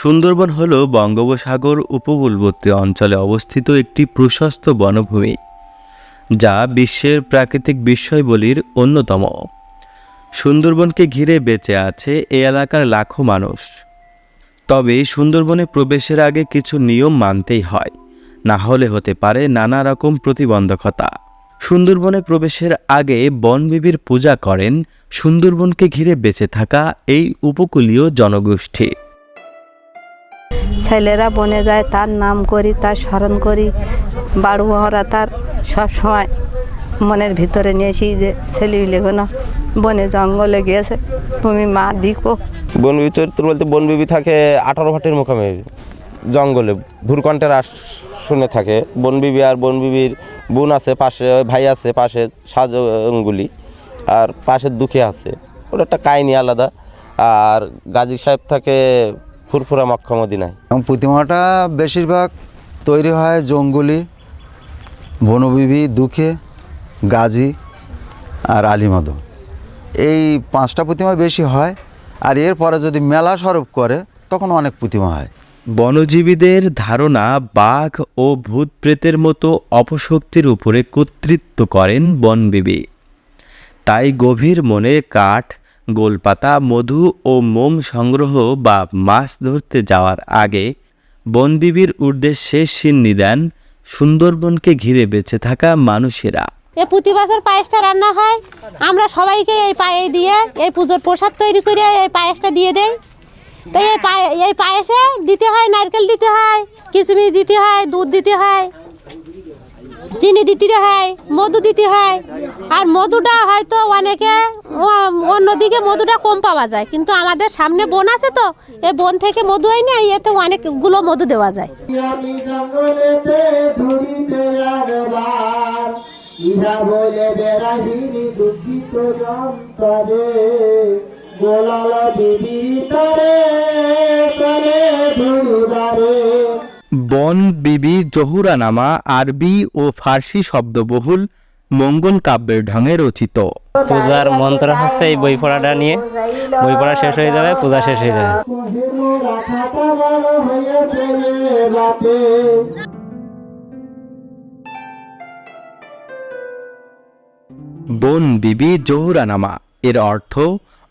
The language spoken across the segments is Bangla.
সুন্দরবন হল বঙ্গোপসাগর উপকূলবর্তী অঞ্চলে অবস্থিত একটি প্রশস্ত বনভূমি, যা বিশ্বের প্রাকৃতিক বিস্ময়বলির অন্যতম। সুন্দরবনকে ঘিরে বেঁচে আছে এ এলাকার লাখো মানুষ। তবে সুন্দরবনে প্রবেশের আগে কিছু নিয়ম মানতেই হয়, না হলে হতে পারে নানা রকম প্রতিবন্ধকতা। সুন্দরবনে প্রবেশের আগে বনবিবির পূজা করেন সুন্দরবনকে ঘিরে বেঁচে থাকা এই উপকূলীয় জনগোষ্ঠী। ছেলেরা বনে যায়, তার নাম করি, তার স্মরণ করি। বাড়ুয়ারা তার সব সময় মনের ভিতরে নিয়েছি যে ছেলেগুলো বনে জঙ্গলে গিয়েছে, তুমি মা দিকো। বনবিবি চরিত্র বলতে বনবিবি থাকে আঠারো ভাটের মুখামে জঙ্গলে ভুরকণ্ঠের শুনে থাকে। বনবিবি আর বনবিবির বোন আছে, পাশে ভাই আছে, পাশে সাজঙ্গুলি আর পাশের দুঃখে আছে। ওটা একটা কাহিনি আলাদা। আর গাজী সাহেব থাকে ফুরফুরা মক্কা মদিনায়। এবং প্রতিমাটা বেশিরভাগ তৈরি হয় জঙ্গলি বনবিবি দুঃখে গাজী আর আলিমাদম এই পাঁচটা প্রতিমা বেশি হয় আর এরপরে যদি মেলা স্বরূপ করে তখন অনেক প্রতিমা হয়। বনজীবীদের ধারণা বাঘ ও ভূত প্রেতের মতো অপশক্তির উপরে কর্তৃত্ব করেন বনবিবি। তাই গভীর মনে কাঠ গোলপাতা, মধু ও মোম সংগ্রহ বা মাছ ধরতে যাওয়ার আগে বনবিবির উদ্দেশ্যে সিন্নি দেন সুন্দরবনকে ঘিরে বেঁচে থাকা মানুষেরা। এ প্রতি বছর পায়েসটা রান্না হয়। আমরা সবাইকে এই পায়ে দিয়ে এই পুজোর প্রসাদ তৈরি করে এই পায়েসটা দিয়ে দেই। তো এই পায়ে, এই পায়েসে দিতে হয়, নারকেল দিতে হয়, কিশমিশ দিতে হয়, দুধ দিতে হয়। চিনি দিতে হয়, মধু দিতে হয়। আর মধুটা হয়তো অনেকে অন্যদিকে মধুটা কম পাওয়া যায়। কিন্তু আমাদের সামনে বন আছে তো, এই বন থেকে মধু হয় না এতে অনেকগুলো মধু দেওয়া যায়। বলে বেড়াহিনি দুঃখিত ঘুরিবারে। বন বিবি জহুরানামা আরবি ও ফার্সি শব্দবহুল মঙ্গল কাব্যের ঢঙে রচিত। পূজার মন্ত্র হচ্ছে এই বই পড়াটা নিয়ে। বই পড়া শেষ হয়ে যাবে পূজা শেষ হয়ে যাবে। বন বিবি জহুরানামা এর অর্থ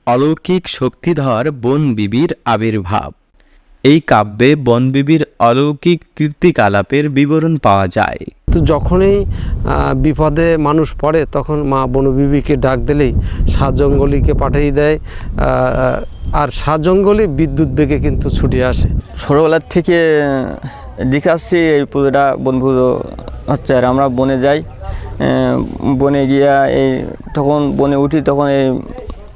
অলৌকিক শক্তিধর বন বিবির আবির্ভাব। এই কাব্যে বনবিবির অলৌকিক কীর্তিকালাপের বিবরণ পাওয়া যায়। তো যখনই বিপদে মানুষ পড়ে তখন মা বনবিবিকে ডাক দিলেই সাত জঙ্গলিকে পাঠিয়ে দেয় আর সাত জঙ্গলি বিদ্যুৎ বেগে কিন্তু ছুটে আসে। ছোটোবেলার থেকে দেখে আসছি এই পুজোটা বন পুজো হচ্ছে আর আমরা বনে যাই বনে গিয়া এই তখন বনে উঠি তখন এই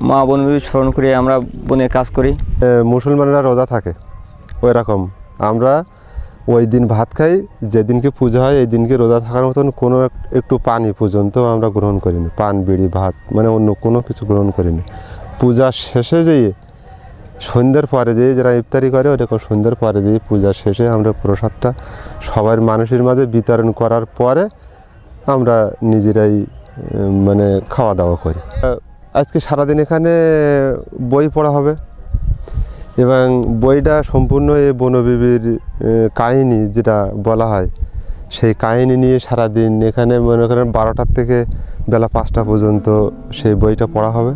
মা বন স্মরণ করে আমরা বনে কাজ করি। মুসলমানরা রোজা থাকে। ওই রকম আমরা ওই দিন ভাত খাই, যেদিনকে পূজা হয় এই দিনকে রোজা থাকার মতন কোনো একটু পানি পর্যন্ত আমরা গ্রহণ করিনি। পান, বিড়ি, ভাত মানে অন্য কোনো কিছু গ্রহণ করিনি। পূজা শেষে যেয়ে সন্ধ্যের পরে যেয়ে যারা ইফতারি করে ওরকম সন্ধ্যের পরে যেয়ে পূজা শেষে আমরা প্রসাদটা সবার মানুষের মাঝে বিতরণ করার পরে আমরা নিজেরাই মানে খাওয়া দাওয়া করি। আজকে সারাদিন এখানে বই পড়া হবে। এবং বইটা সম্পূর্ণ এই বনবিবির কাহিনী যেটা বলা হয়, সেই কাহিনী নিয়ে সারাদিন এখানে মনে করেন বারোটার থেকে বেলা পাঁচটা পর্যন্ত সেই বইটা পড়া হবে।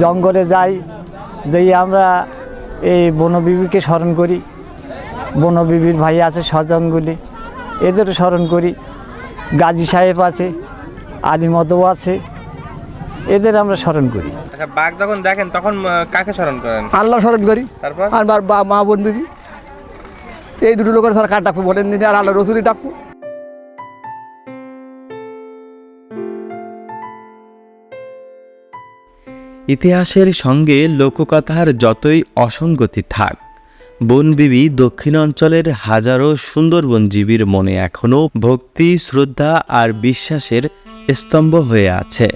জঙ্গলে যাই, যেই আমরা এই বনবিবিকে স্মরণ করি, বনবিবির ভাই আছে স্বজনগুলি এদেরও স্মরণ করি, গাজী সাহেব আছে আলিমদও আছে এদের আমরা স্মরণ করি। আচ্ছা বাঘ যখন দেখেন তখন কাকে স্মরণ করেন? আল্লাহ স্মরণ করি। তারপর? আর মা বোন বিবি। এই দুটো লোকের স্যার কার ডাকবো বলেন দিনে আর আল্লাহ রসুলই ডাকবো ইতিহাসের সঙ্গে লোককথার যতই অসঙ্গতি থাক বনবিবি দক্ষিণ অঞ্চলের হাজারো সুন্দরবনজীবীর মনে এখনও ভক্তি শ্রদ্ধা আর বিশ্বাসের স্তম্ভ হয়ে আছে।